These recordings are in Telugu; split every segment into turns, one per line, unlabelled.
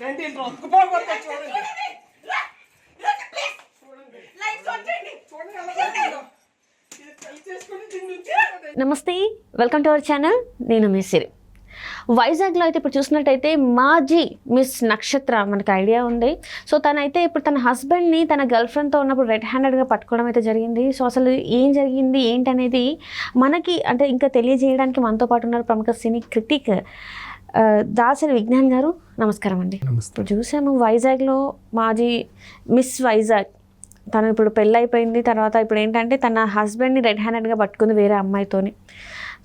రండి చూడండి.
నమస్తే వెల్కమ్ టు అవర్ ఛానల్ నేను మీ సిరి. వైజాగ్లో అయితే ఇప్పుడు చూసినట్టయితే మాజీ మిస్ నక్షత్ర మనకు ఐడియా ఉంది. సో తనైతే ఇప్పుడు తన హస్బెండ్ని తన గర్ల్ ఫ్రెండ్తో ఉన్నప్పుడు రెడ్ హ్యాండెడ్గా పట్టుకోవడం అయితే జరిగింది. సో అసలు ఏం జరిగింది ఏంటనేది మనకి అంటే ఇంకా తెలియజేయడానికి మనతో పాటు ఉన్నారు ప్రముఖ సినీ క్రిటిక్ దాసరి విజ్ఞాన్ గారు నమస్కారం అండి. ఇప్పుడు చూసాము వైజాగ్లో మాజీ మిస్ వైజాగ్. తను ఇప్పుడు పెళ్ళి అయిపోయింది తర్వాత ఇప్పుడు ఏంటంటే తన హస్బెండ్ని రెడ్ హ్యాండెడ్గా పట్టుకుంది వేరే అమ్మాయితోని.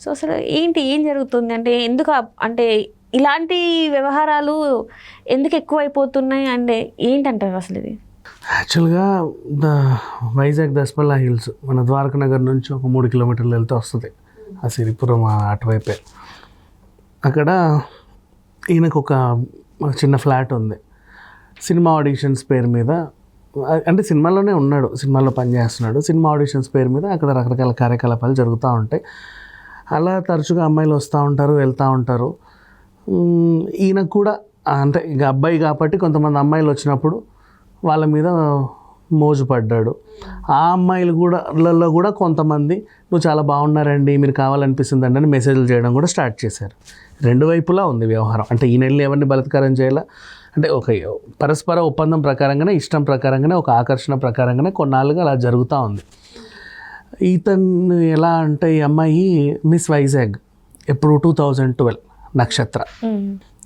సో అసలు ఏంటి ఏం జరుగుతుంది? అంటే ఎందుకు అంటే ఇలాంటి వ్యవహారాలు ఎందుకు ఎక్కువైపోతున్నాయి? అంటే ఏంటంటారు అసలు ఇది?
యాక్చువల్గా ద వైజాగ్ దస్పల్లా హిల్స్ మన ద్వారకా నగర్ నుంచి ఒక మూడు కిలోమీటర్లు వెళ్తే వస్తుంది. ఆ సిరిపురం అటువైపే. అక్కడ ఈయనకు ఒక చిన్న ఫ్లాట్ ఉంది. సినిమా ఆడిషన్స్ పేరు మీద అంటే సినిమాలోనే ఉన్నాడు సినిమాలో పనిచేస్తున్నాడు. సినిమా ఆడిషన్స్ పేరు మీద అక్కడ రకరకాల కార్యకలాపాలు జరుగుతూ ఉంటాయి. అలా తరచుగా అమ్మాయిలు వస్తూ ఉంటారు వెళ్తూ ఉంటారు. ఈయనకు కూడా అంటే ఇక అబ్బాయి కాబట్టి కొంతమంది అమ్మాయిలు వచ్చినప్పుడు వాళ్ళ మీద మోజు పడ్డాడు ఆ అమ్మాయిలు కూడాలలో కూడా కొంతమంది నువ్వు చాలా బాగున్నారండి మీరు కావాలనిపిస్తుందండి అని మెసేజ్లు చేయడం కూడా స్టార్ట్ చేశారు. రెండు వైపులా ఉంది వ్యవహారం. అంటే ఈ నెలలు ఎవరిని బలత్కారం చేయాలా? అంటే ఒక పరస్పర ఒప్పందం ప్రకారంగానే ఇష్టం ప్రకారంగానే ఒక ఆకర్షణ ప్రకారంగానే కొన్నాళ్ళుగా అలా జరుగుతూ ఉంది. ఈతను ఎలా అంటే ఈ అమ్మాయి మిస్ వైజాగ్ ఎప్పుడు టూ థౌజండ్ ట్వెల్వ్ నక్షత్ర.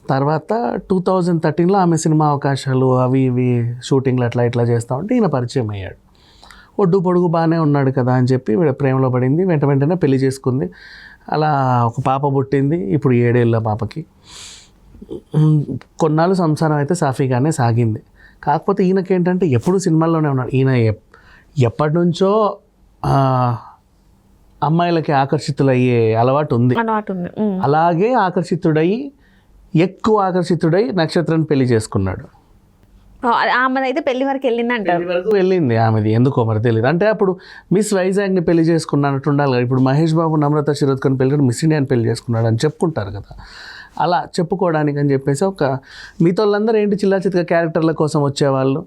తర్వాత టూ థౌజండ్ థర్టీన్లో ఆమె సినిమా అవకాశాలు అవి ఇవి షూటింగ్లు అట్లా ఇట్లా చేస్తూ ఉంటే ఈయన పరిచయం అయ్యాడు. ఒడ్డు పొడుగు బాగానే ఉన్నాడు కదా అని చెప్పి ప్రేమలో పడింది వెంట వెంటనే పెళ్ళి చేసుకుంది. అలా ఒక పాప పుట్టింది ఇప్పుడు ఏడేళ్ళ పాపకి. కొన్నాళ్ళు సంసారం అయితే సాఫీగానే సాగింది. కాకపోతే ఈయనకేంటంటే ఎప్పుడు సినిమాల్లోనే ఉన్నాడు. ఈయన ఎప్- ఎప్పటి నుంచో అమ్మాయిలకి ఆకర్షితులయ్యే అలవాటు ఉంది. అలాగే ఆకర్షితుడై ఎక్కువ ఆకర్షితుడై నక్షత్రాన్ని పెళ్ళి చేసుకున్నాడు.
ఆ, ఆమెది అయితే పెళ్ళి వరకు వెళ్ళింది అంటారు
పెళ్ళి వరకు వెళ్ళింది ఆమెది. ఎందుకో మరి తెలియదు అంటే అప్పుడు మిస్ వైజాగ్ని పెళ్ళి చేసుకున్నట్టు ఉండాలి కదా. ఇప్పుడు మహేష్ బాబు నమ్రత శిరోద్కర్ని పెళ్ళి మిస్ ఇండియాని పెళ్ళి చేసుకున్నాడు అని చెప్పుకుంటారు కదా. అలా చెప్పుకోవడానికి అని చెప్పేసి ఒక మిగతా వాళ్ళందరూ ఏంటి చిల్లా చితక క్యారెక్టర్ల కోసం వచ్చేవాళ్ళు?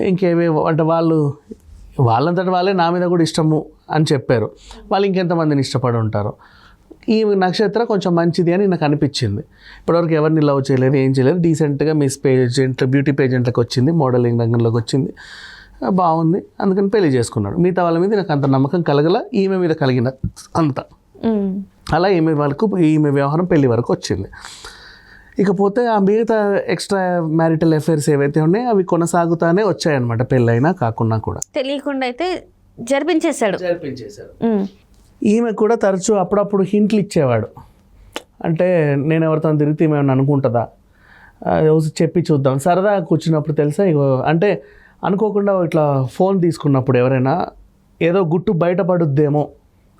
ఇంకేవే అంటే వాళ్ళు వాళ్ళంతటి వాళ్ళే నా మీద కూడా ఇష్టము అని చెప్పారు. వాళ్ళు ఇంకెంతమందిని ఇష్టపడి ఉంటారు? ఈ నక్షత్ర కొంచెం మంచిది అని నాకు అనిపించింది. ఇప్పటివరకు ఎవరిని లవ్ చేయలేదు ఏం చేయలేదు. డీసెంట్గా మిస్ పేజెంట్ బ్యూటీ పేజెంట్లకు వచ్చింది మోడలింగ్ రంగంలోకి వచ్చింది. బాగుంది. అందుకని పెళ్ళి చేసుకున్నాడు. మిగతా వాళ్ళ మీద నాకు అంత నమ్మకం కలగల ఈమె మీద కలిగిన అంత. అలా ఈమె వరకు ఈమె వ్యవహారం పెళ్ళి వరకు వచ్చింది. ఇకపోతే ఆ మిగతా ఎక్స్ట్రా మ్యారిటల్ అఫైర్స్ ఏవైతే ఉన్నాయో అవి కొనసాగుతానే వచ్చాయన్నమాట పెళ్ళైనా కాకుండా కూడా.
తెలియకుండా అయితే జరిపించేశాడు.
జరిపించేశారు
ఉమ్.
ఈమె కూడా తరచూ అప్పుడప్పుడు హింట్లు ఇచ్చేవాడు. అంటే నేను ఎవరితో తిరిగితే ఈమె అనుకుంటుందా? రోజు చెప్పి చూద్దాం. సరదా కూర్చున్నప్పుడు తెలుసా? ఇగో అంటే అనుకోకుండా ఇట్లా ఫోన్ తీసుకున్నప్పుడు ఎవరైనా ఏదో గుట్టు బయటపడుద్దేమో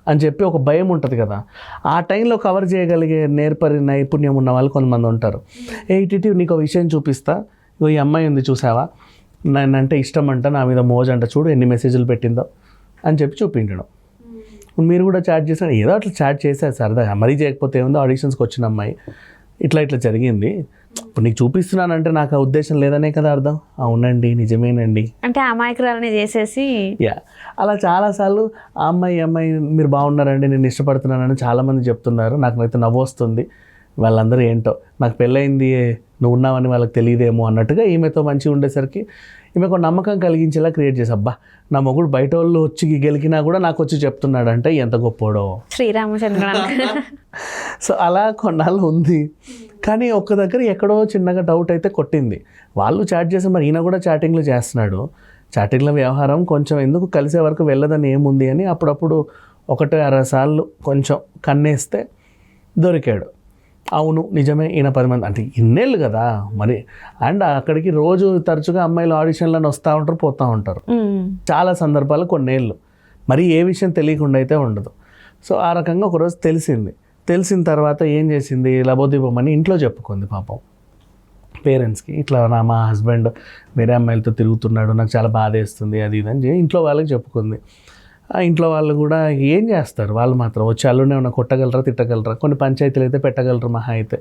అని చెప్పి ఒక భయం ఉంటుంది కదా. ఆ టైంలో కవర్ చేయగలిగే నేర్పరి నైపుణ్యం ఉన్న వాళ్ళు కొంతమంది ఉంటారు. ఏ ఇటు నీకు ఒక విషయం చూపిస్తా. ఇగో ఈ అమ్మాయి ఉంది చూసావా? నన్నంటే ఇష్టం అంట నా మీద మోజంట చూడు ఎన్ని మెసేజ్లు పెట్టిందో అని చెప్పి చూపించడం. ఇప్పుడు మీరు కూడా చాట్ చేసిన ఏదో అట్లా చాట్ చేశారు సరదాగా మరీ చేయకపోతే ఏముందో? ఆడిషన్స్కి వచ్చిన అమ్మాయి. ఇట్లా ఇట్లా జరిగింది. ఇప్పుడు నీకు చూపిస్తున్నానంటే నాకు ఆ ఉద్దేశం లేదనే కదా అర్థం. అవునండి నిజమేనండి.
అంటే అమాయకురాలని చేసేసి
యా అలా చాలాసార్లు ఆ అమ్మాయి అమ్మాయి మీరు బాగున్నారండి నేను ఇష్టపడుతున్నానని చాలామంది చెప్తున్నారు. నాకు అయితే నవ్వు వస్తుంది. వాళ్ళందరూ ఏంటో నాకు పెళ్ళయింది నువ్వు ఉన్నావని వాళ్ళకి తెలియదేమో అన్నట్టుగా ఈమెతో మంచిగా ఉండేసరికి ఈమె ఒక నమ్మకం కలిగించేలా క్రియేట్ చేసి అబ్బా నా మొగుడు బయట వాళ్ళు వచ్చి గెలికినా కూడా నాకు వచ్చి చెప్తున్నాడు అంటే ఎంత గొప్పోడో.
శ్రీరామచంద్ర
సో అలా కొన్నాళ్ళు ఉంది. కానీ ఒక్క దగ్గర ఎక్కడో చిన్నగా డౌట్ అయితే కొట్టింది. వాళ్ళు చాట్ చేసి మరి ఈయన కూడా చాటింగ్లు చేస్తున్నాడు. చాటింగ్ల వ్యవహారం కొంచెం ఎందుకు కలిసే వరకు వెళ్ళదని ఏముంది అని అప్పుడప్పుడు ఒకటి అరవై సార్లు కొంచెం కన్నేస్తే దొరికాడు. అవును నిజమే ఈయన పది మంది అంటే ఇన్నేళ్ళు కదా మరి. అండ్ అక్కడికి రోజు తరచుగా అమ్మాయిలు ఆడిషన్లను వస్తూ ఉంటారు పోతూ ఉంటారు. చాలా సందర్భాలు కొన్నేళ్ళు. మరి ఏ విషయం తెలియకుండా అయితే ఉండదు. సో ఆ రకంగా ఒకరోజు తెలిసింది. తెలిసిన తర్వాత ఏం చేసింది? లబోదీపమని ఇంట్లో చెప్పుకుంది పాపం. పేరెంట్స్కి ఇట్లా నా మా హస్బెండ్ వేరే అమ్మాయిలతో తిరుగుతున్నాడు నాకు చాలా బాధ వేస్తుంది అది ఇది అని ఇంట్లో వాళ్ళకి చెప్పుకుంది. ఇంట్లో వాళ్ళు కూడా ఏం చేస్తారు? వాళ్ళు మాత్రం వచ్చి అల్లునే ఉన్న కొట్టగలరా తిట్టగలరా? కొన్ని పంచాయతీలు అయితే పెట్టగలరు మహా అయితే.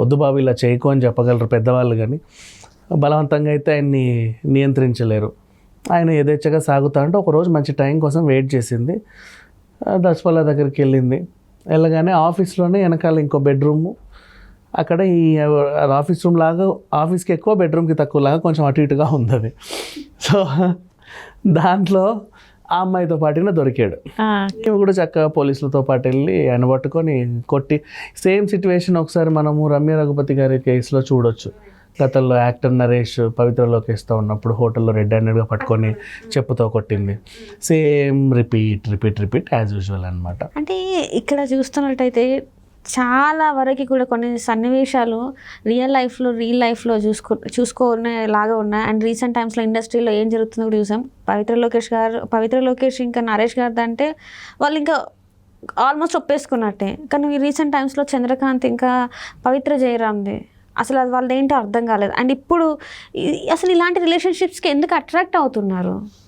వద్దు బాబు ఇలా చేయకు అని చెప్పగలరు పెద్దవాళ్ళు కానీ. బలవంతంగా అయితే ఆయన్ని నియంత్రించలేరు. ఆయన యథేచ్ఛగా సాగుతా అంటే ఒకరోజు మంచి టైం కోసం వెయిట్ చేసింది. దశపల్ల దగ్గరికి వెళ్ళింది. వెళ్ళగానే ఆఫీస్లోనే వెనకాల ఇంకో బెడ్రూము. అక్కడ ఈ ఆఫీస్ రూమ్ లాగా ఆఫీస్కి ఎక్కువ బెడ్రూమ్కి తక్కువ లాగా కొంచెం అటు ఇటుగా ఉంది అది. సో దాంట్లో ఆ అమ్మాయితో పాటున దొరికాడు. మేము కూడా చక్కగా పోలీసులతో పాటు వెళ్ళి ఆయన పట్టుకొని కొట్టి సేమ్ సిచ్యువేషన్ ఒకసారి మనము రమ్య రఘుపతి గారి కేసులో చూడొచ్చు. గతంలో యాక్టర్ నరేష్ పవిత్ర లోకేష్తో ఉన్నప్పుడు హోటల్లో రెడ్ హ్యాండెడ్గా పట్టుకొని చెప్పుతో కొట్టింది. Same repeat repeat repeat as usual అనమాట
అంటే ఇక్కడ చూస్తున్నట్టయితే చాలా వరకు కూడా కొన్ని సన్నివేశాలు రియల్ లైఫ్లో రియల్ లైఫ్లో చూసుకో చూసుకునేలాగా ఉన్నాయి. అండ్ రీసెంట్ టైమ్స్లో ఇండస్ట్రీలో ఏం జరుగుతుందో కూడా చూసాం. పవిత్ర లోకేష్ గారు పవిత్ర లోకేష్ ఇంకా నరేష్ గారిది అంటే వాళ్ళు ఇంకా ఆల్మోస్ట్ ఒప్పేసుకున్నట్టే. కానీ రీసెంట్ టైమ్స్లో చంద్రకాంత్ ఇంకా పవిత్ర జయరామ్ది. అసలు అది వాళ్ళది ఏంటో అర్థం కాలేదు. అండ్ ఇప్పుడు అసలు ఇలాంటి రిలేషన్షిప్స్కి ఎందుకు అట్రాక్ట్ అవుతున్నారు?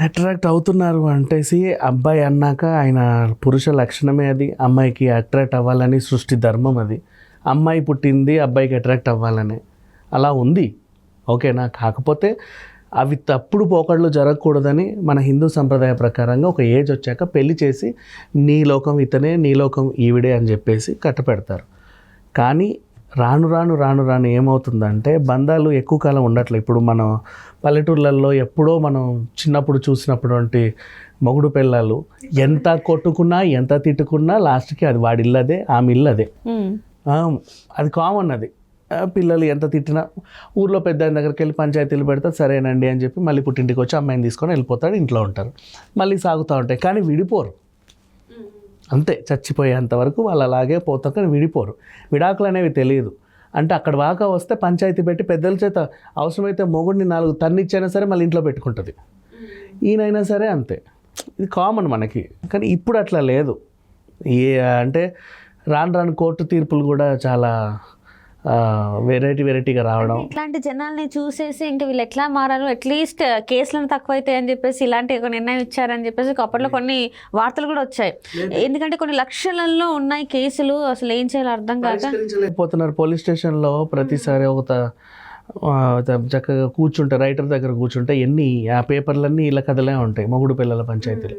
అట్రాక్ట్ అవుతున్నారు అంటేసి అబ్బాయి అన్నాక ఆయన పురుష లక్షణమే అది. అమ్మాయికి అట్రాక్ట్ అవ్వాలని సృష్టి ధర్మం అది. అమ్మాయి పుట్టింది అబ్బాయికి అట్రాక్ట్ అవ్వాలని. అలా ఉంది. ఓకేనా? కాకపోతే అవి తప్పుడు పోకడలు జరగకూడదని మన హిందూ సంప్రదాయ ప్రకారంగా ఒక ఏజ్ వచ్చాక పెళ్ళి చేసి నీ లోకం ఇతనే నీ లోకం ఈవిడే అని చెప్పేసి కట్టపెడతారు. కానీ రాను రాను రాను రాను ఏమవుతుందంటే బంధాలు ఎక్కువ కాలం ఉండట్లే. ఇప్పుడు మనం పల్లెటూర్లలో ఎప్పుడో మనం చిన్నప్పుడు చూసినప్పుడు వంటి మొగుడు పిల్లలు ఎంత కొట్టుకున్నా ఎంత తిట్టుకున్నా లాస్ట్కి అది వాడి ఇల్లదే ఆమె ఇల్లదే. అది కామన్ అది. పిల్లలు ఎంత తిట్టినా ఊర్లో పెద్ద దగ్గరికి వెళ్ళి పంచాయతీలు పెడితే సరేనండి అని చెప్పి మళ్ళీ పుట్టింటికి వచ్చి అమ్మాయిని తీసుకొని వెళ్ళిపోతాడు ఇంట్లో ఉంటారు. మళ్ళీ సాగుతూ ఉంటాయి. కానీ విడిపోరు. అంతే చచ్చిపోయేంత వరకు వాళ్ళు అలాగే పోతారు కానీ విడిపోరు. విడాకులు అనేవి తెలియదు. అంటే అక్కడ వాకా వస్తే పంచాయతీ పెట్టి పెద్దల చేత అవసరమైతే మొగుడిని నాలుగు తన్నిచ్చైనా సరే మళ్ళీ ఇంట్లో పెట్టుకుంటుంది. ఈయనైనా సరే అంతే. ఇది కామన్ మనకి. కానీ ఇప్పుడు అట్లా లేదు. ఏ అంటే రాను రాను కోర్టు తీర్పులు కూడా చాలా వెరైటీ వెరైటీగా రావడం.
ఇట్లాంటి జనాల్ని చూసేసి ఇంకా వీళ్ళు ఎట్లా మారారు అట్లీస్ట్ కేసులను తక్కువైతాయి అని చెప్పేసి ఇలాంటి ఒక నిర్ణయం ఇచ్చారని చెప్పేసి అప్పట్లో కొన్ని వార్తలు కూడా వచ్చాయి. ఎందుకంటే కొన్ని లక్షలలో ఉన్నాయి కేసులు అసలు ఏం చేయాలో అర్థం కాక.
పరిష్కరించలేకపోతున్నారు పోలీస్ స్టేషన్లో ప్రతిసారి ఒక ఆ, త- చక్కగా కూర్చుంటే రైటర్ దగ్గర కూర్చుంటే ఎన్ని ఆ పేపర్లన్నీ ఇలా కథలే ఉంటాయి మొగుడు పిల్లల పంచాయతీలు.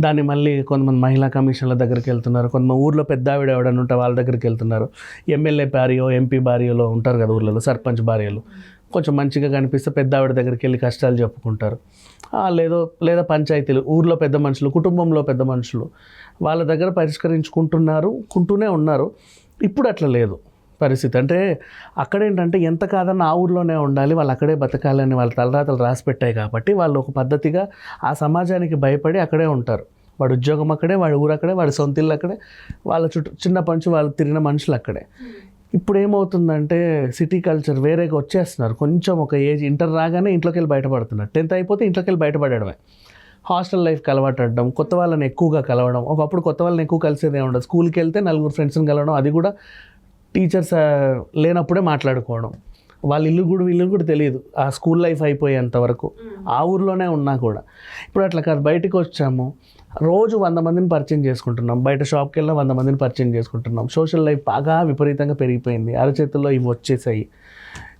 దాన్ని మళ్ళీ కొంతమంది మహిళా కమిషన్ల దగ్గరికి వెళ్తున్నారు. కొంతమంది ఊర్లో పెద్ద ఆవిడ ఎవడని ఉంటే వాళ్ళ దగ్గరికి వెళ్తున్నారు. ఎమ్మెల్యే భార్యో ఎంపీ భార్యలో ఉంటారు కదా ఊర్లలో సర్పంచ్ భార్యలు. కొంచెం మంచిగా కనిపిస్తే పెద్ద ఆవిడ దగ్గరికి వెళ్ళి కష్టాలు చెప్పుకుంటారు. లేదో లేదా పంచాయతీలు ఊర్లో పెద్ద మనుషులు కుటుంబంలో పెద్ద మనుషులు వాళ్ళ దగ్గర పరిష్కరించుకుంటున్నారు కుంటూనే ఉన్నారు. ఇప్పుడు అట్లా లేదు. పరిస్థితి. అంటే అక్కడేంటంటే ఎంత కాదన్నా ఆ ఊర్లోనే ఉండాలి వాళ్ళు అక్కడే బతకాలని వాళ్ళ తలరాతలు రాసి పెట్టాయి కాబట్టి వాళ్ళు ఒక పద్ధతిగా ఆ సమాజానికి భయపడి అక్కడే ఉంటారు. వాడు ఉద్యోగం అక్కడే వాడి ఊరు అక్కడే వాడి సొంత ఇల్లు అక్కడే వాళ్ళ చుట్టూ చిన్నప్పటి నుంచి వాళ్ళు తిరిగిన మనుషులు అక్కడే. ఇప్పుడు ఏమవుతుందంటే సిటీ కల్చర్ వేరేగా వచ్చేస్తున్నారు. కొంచెం ఒక ఏజ్ ఇంటర్ రాగానే ఇంట్లోకి వెళ్ళి బయటపడుతున్నారు. టెన్త్ అయిపోతే ఇంట్లోకి వెళ్ళి బయటపడడమే హాస్టల్ లైఫ్ కలవటడం కొత్త వాళ్ళని ఎక్కువగా కలవడం ఒకప్పుడు కొత్త వాళ్ళని ఎక్కువ కలిసేదే ఉండదు స్కూల్కి వెళ్తే నలుగురు ఫ్రెండ్స్ని కలవడం అది కూడా టీచర్స్ లేనప్పుడే మాట్లాడుకోవడం. వాళ్ళ ఇల్లు కూడా వీళ్ళు కూడా తెలియదు. ఆ స్కూల్ లైఫ్ అయిపోయేంత వరకు. ఆ ఊర్లోనే ఉన్నా కూడా. ఇప్పుడు అట్లా కాదు బయటకు వచ్చాము. రోజు వంద మందిని పరిచయం చేసుకుంటున్నాం. బయట షాప్కి వెళ్ళిన వంద మందిని పరిచయం చేసుకుంటున్నాం. సోషల్ లైఫ్ బాగా విపరీతంగా పెరిగిపోయింది. అరచేతుల్లో ఇవి వచ్చేసాయి.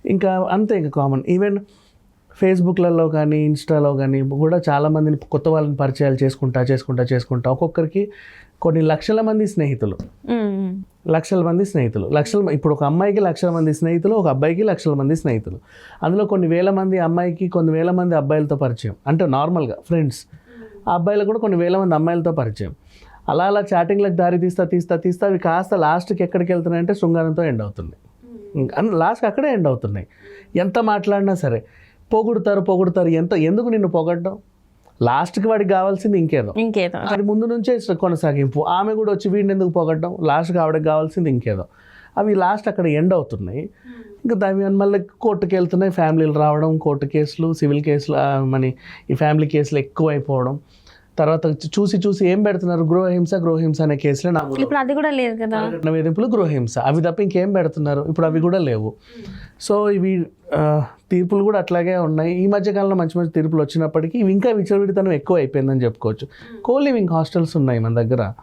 ఇంకా అంతే ఇంకా కామన్ ఈవెన్ ఫేస్బుక్లలో కానీ ఇన్స్టాలో కానీ కూడా చాలామందిని కొత్త వాళ్ళని పరిచయాలు చేసుకుంటా చేసుకుంటా చేసుకుంటా ఒక్కొక్కరికి కొన్ని లక్షల మంది స్నేహితులు. లక్షల మంది స్నేహితులు. లక్షల ఇప్పుడు ఒక అమ్మాయికి లక్షల మంది స్నేహితులు ఒక అబ్బాయికి లక్షల మంది స్నేహితులు. అందులో కొన్ని వేల మంది అమ్మాయికి కొన్ని వేల మంది అబ్బాయిలతో పరిచయం. అంటే నార్మల్గా ఫ్రెండ్స్ ఆ అబ్బాయిలకు కూడా కొన్ని వేల మంది అమ్మాయిలతో పరిచయం. అలా అలా చాటింగ్లకు దారి తీస్తా తీస్తా తీస్తా అవి కాస్త లాస్ట్కి ఎక్కడికి వెళ్తున్నాయంటే శృంగారంతో ఎండ్ అవుతుంది. లాస్ట్కి అక్కడే ఎండ్ అవుతున్నాయి. ఎంత మాట్లాడినా సరే పొగుడుతారు పొగుడుతారు. ఎంత ఎందుకు నిన్ను పొగడ్డం? లాస్ట్కి వాడికి కావాల్సింది ఇంకేదో.
ఇంకేదో.
అది ముందు నుంచే కొనసాగింపు. ఆమె కూడా వచ్చి వీడిని ఎందుకు పోగొట్టడం? లాస్ట్కి ఆవిడకి కావాల్సింది ఇంకేదో. అవి లాస్ట్ అక్కడ ఎండ్ అవుతున్నాయి. ఇంకా దాని మళ్ళీ కోర్టుకి వెళ్తున్నాయి. ఫ్యామిలీలు రావడం కోర్టు కేసులు సివిల్ కేసులు మన ఈ ఫ్యామిలీ కేసులు ఎక్కువ అయిపోవడం తర్వాత చూసి చూసి ఏం పెడుతున్నారు? గృహహింస గృహహింస అనే కేసులే నా ముందు
ఇప్పుడు అది కూడా లేదు కదా.
వేధింపులు గృహహింస అవి తప్ప ఇంకేం పెడుతున్నారు? ఇప్పుడు అవి కూడా లేవు. సో ఇవి తీర్పులు కూడా అట్లాగే ఉన్నాయి. ఈ మధ్య కాలంలో మంచి మంచి తీర్పులు వచ్చినప్పటికీ ఇవి ఇంకా విచలవిడితనం ఎక్కువ అయిపోయిందని చెప్పుకోవచ్చు. కో లివింగ్ హాస్టల్స్ ఉన్నాయి మన దగ్గర.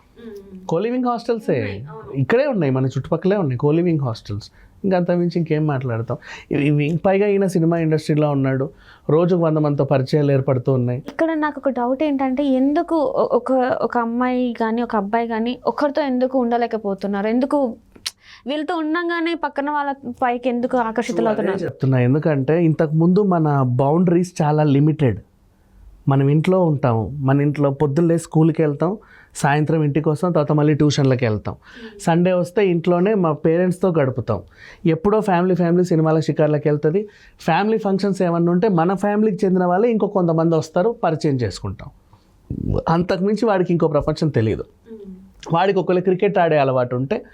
కో లివింగ్ హాస్టల్సే. ఇక్కడే ఉన్నాయి మన చుట్టుపక్కలే ఉన్నాయి కో లివింగ్ హాస్టల్స్. ఇంకా అంత మించి ఇంకేం మాట్లాడతాం. ఇవి- పైగా ఈయన సినిమా ఇండస్ట్రీలో ఉన్నాడు. రోజుకు వంద మందితో పరిచయాలు ఏర్పడుతూ ఉన్నాయి.
ఇక్కడ నాకు ఒక డౌట్ ఏంటంటే ఎందుకు ఒక ఒక అమ్మాయి కానీ ఒక అబ్బాయి కానీ ఒకరితో ఎందుకు ఉండలేకపోతున్నారు? ఎందుకు వీళ్ళతో ఉండగానే పక్కన వాళ్ళ పైకి ఎందుకు ఆకర్షితులు అవుతున్నారు
చెప్తున్నా. ఎందుకంటే ఇంతకు ముందు మన బౌండరీస్ చాలా లిమిటెడ్ మనం ఇంట్లో ఉంటాము మన ఇంట్లో పొద్దున్నే స్కూల్కి వెళ్తాం. సాయంత్రం ఇంటికి వస్తాం తర్వాత మళ్ళీ ట్యూషన్లకు వెళ్తాం. సండే వస్తే ఇంట్లోనే మా పేరెంట్స్తో గడుపుతాం. ఎప్పుడో ఫ్యామిలీ ఫ్యామిలీ సినిమాల షికార్లకు వెళ్తుంది. ఫ్యామిలీ ఫంక్షన్స్ ఏమన్నా ఉంటే మన ఫ్యామిలీకి చెందిన వాళ్ళే ఇంకో కొంతమంది వస్తారు పరిచయం చేసుకుంటాం. అంతకుమించి వాడికి ఇంకో ప్రపంచం తెలియదు. వాడికి ఒకవేళ క్రికెట్ ఆడే అలవాటు ఉంటే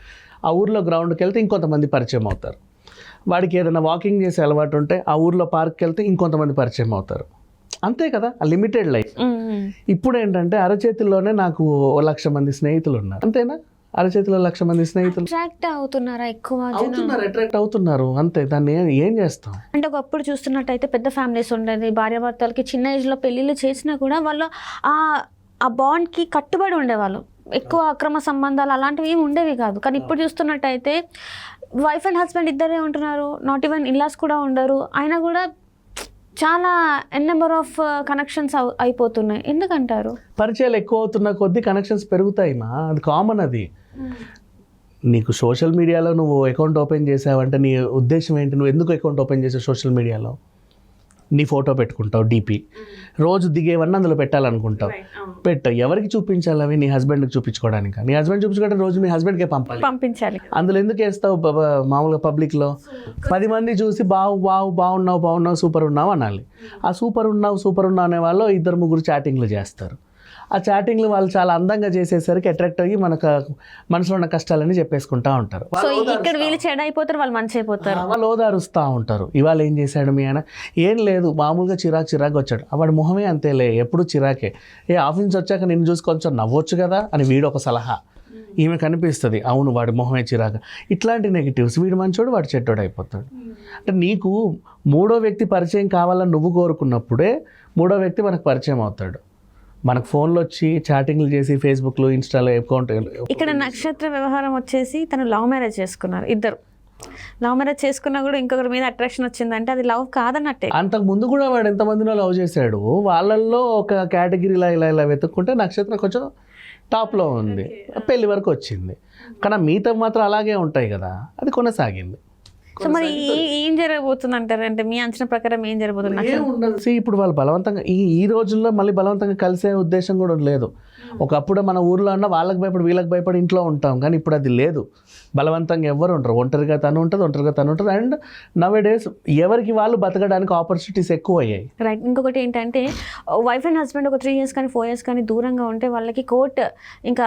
ఆ ఊర్లో గ్రౌండ్కి వెళ్తే ఇంకొంతమంది పరిచయం అవుతారు. వాడికి ఏదైనా వాకింగ్ చేసే అలవాటు ఉంటే ఆ ఊర్లో పార్క్కి వెళ్తే ఇంకొంతమంది పరిచయం అవుతారు. అంతే కదా ఆ లిమిటెడ్ లైఫ్. ఇప్పుడు ఏంటంటే అరచేతిలోనే నాకు ఓ లక్ష మంది స్నేహితులు ఉన్నారు. అంతేనా? అరచేతిలో లక్ష మంది స్నేహితులు.
అట్రాక్ట్ అవుతున్నారా ఎక్కువ
అవుతున్నారు అట్రాక్ట్ అవుతున్నారు. అంతే దాన్ని ఏం- చేస్తాం?
అంటే ఒకప్పుడు చూస్తున్నట్టయితే పెద్ద ఫ్యామిలీస్ ఉండేది. భార్యాభర్తలకి చిన్న ఏజ్లో పెళ్ళిళ్ళు చేసినా కూడా వాళ్ళు ఆ ఆ బాండ్కి కట్టుబడి ఉండేవాళ్ళు. ఎక్కువ అక్రమ సంబంధాలు అలాంటివి ఏమి ఉండేవి కాదు. కానీ ఇప్పుడు చూస్తున్నట్టయితే వైఫ్ అండ్ హస్బెండ్ ఇద్దరే ఉంటున్నారు. నాట్ ఈవెన్ ఇల్లాస్ కూడా ఉండరు. అయినా కూడా చాలా ఎన్ నెంబర్ ఆఫ్ కనెక్షన్స్ అయిపోతున్నాయి. ఎందుకంటారు?
పరిచయాలు ఎక్కువ అవుతున్న కొద్దీ కనెక్షన్స్ పెరుగుతాయి మా. అది కామన్ అది. నీకు సోషల్ మీడియాలో నువ్వు అకౌంట్ ఓపెన్ చేసావంటే నీ ఉద్దేశం ఏంటి? నువ్వు ఎందుకు అకౌంట్ ఓపెన్ చేసావు సోషల్ మీడియాలో నీ ఫోటో పెట్టుకుంటావు డీపీ. రోజు దిగేవన్నీ అందులో పెట్టాలనుకుంటావు. పెట్టు. ఎవరికి చూపించాలి అవి? నీ హస్బెండ్కి చూపించుకోవడానికి? నీ హస్బెండ్ చూపించుకోవడానికి రోజు మీ హస్బెండ్కే పంపాలి.
పంపించాలి.
అందులో ఎందుకు వేస్తావు మామూలుగా పబ్లిక్లో? పది మంది చూసి బావు బావు బాగున్నావు బాగున్నావు సూపర్ ఉన్నావు అనాలి. ఆ సూపర్ ఉన్నావు సూపర్ ఉన్నావు అనే వాళ్ళు ఇద్దరు ముగ్గురు చాటింగ్లు చేస్తారు. ఆ చాటింగ్లు వాళ్ళు చాలా అందంగా చేసేసరికి అట్రాక్ట్ అయ్యి మనకు మనసులో ఉన్న కష్టాలని చెప్పేసుకుంటా ఉంటారు.
సో ఇక్కడ వీళ్ళు చెడు అయిపోతారు వాళ్ళు మంచి అయిపోతారు.
వాళ్ళు ఓదారుస్తూ ఉంటారు. ఇవాళ ఏం చేశాడు మీ ఆయన? ఏం లేదు మామూలుగా చిరాకు చిరాకు వచ్చాడు. ఆ వాడి మొహమే అంతేలే ఎప్పుడు చిరాకే. ఏ ఆఫీస్ వచ్చాక నిన్ను చూసి కొంచెం నవ్వొచ్చు కదా అని వీడు ఒక సలహా. ఈమె కనిపిస్తుంది అవును వాడి మొహమే చిరాక. ఇట్లాంటి నెగిటివ్స్ వీడు మంచోడు వాడు చెడ్డోడు అయిపోతాడు. అంటే నీకు మూడో వ్యక్తి పరిచయం కావాలని నువ్వు కోరుకున్నప్పుడే మూడో వ్యక్తి మనకు పరిచయం అవుతాడు. మనకు ఫోన్లో వచ్చి చాటింగ్లు చేసి ఫేస్బుక్లో ఇన్స్టాలో అకౌంట్
ఇక్కడ నక్షత్ర వ్యవహారం వచ్చేసి తను లవ్ మ్యారేజ్ చేసుకున్నారు ఇద్దరు. లవ్ మ్యారేజ్ చేసుకున్నా కూడా ఇంకొకరి మీద అట్రాక్షన్ వచ్చిందంటే అది లవ్ కాదన్నట్టే.
అంతకు ముందు కూడా వాడు ఎంతమందినో లవ్ చేశాడు. వాళ్ళల్లో ఒక కేటగిరీలా ఇలా ఇలా వెతుక్కుంటే నక్షత్రం కొంచెం టాప్లో ఉంది. పెళ్ళి వరకు వచ్చింది. కానీ మిగతా మాత్రం అలాగే ఉంటాయి కదా. అది కొనసాగింది.
సో మరి ఏ- జరగబోతుంది అంటారు అంటే మీ అంచనా ప్రకారం ఏం జరగబోతుంది?
ఇప్పుడు వాళ్ళు బలవంతంగా ఈ ఈ రోజుల్లో మళ్ళీ బలవంతంగా కలిసే ఉద్దేశం కూడా లేదు. ఒకప్పుడు మన ఊర్లో అన్న వాళ్ళకి భయపడి వీళ్ళకి భయపడి ఇంట్లో ఉంటాం. కానీ ఇప్పుడు అది లేదు. బలవంతంగా ఎవరు ఉంటారు ఒంటరిగా తను ఉంటుంది ఒంటరిగా తను ఉంటుంది. అండ్ నవ్ డేస్ ఎవరికి వాళ్ళు బతకడానికి ఆపర్చునిటీస్ ఎక్కువ అయ్యాయి
రైట్ ఇంకొకటి ఏంటంటే వైఫ్ అండ్ హస్బెండ్ ఒక త్రీ ఇయర్స్ కానీ ఫోర్ ఇయర్స్ కానీ దూరంగా ఉంటే వాళ్ళకి కోర్ట్ ఇంకా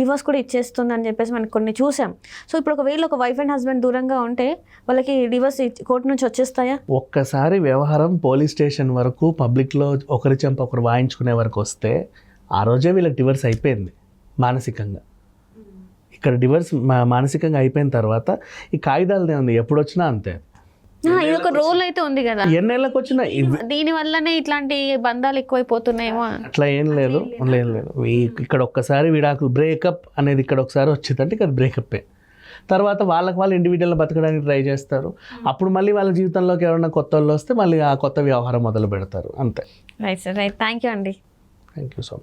డివోర్స్ కూడా ఇచ్చేస్తుంది అని చెప్పేసి మనం కొన్ని చూసాం. సో ఇప్పుడు ఒకవేళ ఒక వైఫ్ అండ్ హస్బెండ్ దూరంగా ఉంటే వాళ్ళకి డివోర్స్ కోర్టు నుంచి వచ్చేస్తాయా?
ఒక్కసారి వ్యవహారం పోలీస్ స్టేషన్ వరకు పబ్లిక్లో ఒకరి చెంప ఒకరు వాయించుకునే వరకు వస్తే ఆ రోజే వీళ్ళకి డివర్స్ అయిపోయింది మానసికంగా. ఇక్కడ డివర్స్ మా- మానసికంగా అయిపోయిన తర్వాత ఈ కాగితాలదే ఉంది ఎప్పుడు వచ్చినా అంతే.
ఆ, ఇది ఒక రోల్ అయితే ఉంది కదా.
ఎన్నేళ్ళకి వచ్చినా
దీని వల్లనే ఇట్లాంటి బంధాలు ఎక్కువైపోతున్నాయేమో
అట్లా ఏం లేదు లేదు. లేదు. ఈ- ఇక్కడ ఒక్కసారి విడాకులు బ్రేకప్ అనేది ఇక్కడ ఒకసారి వచ్చిందంటే ఇక్కడ బ్రేకప్పే తర్వాత వాళ్ళకి వాళ్ళు ఇండివిజువల్ బతకడానికి ట్రై చేస్తారు. అప్పుడు మళ్ళీ వాళ్ళ జీవితంలోకి ఎవరైనా కొత్త వాళ్ళు వస్తే మళ్ళీ ఆ కొత్త వ్యవహారం మొదలు పెడతారు అంతే.
Right sir right thank you అండి.
Thank you so much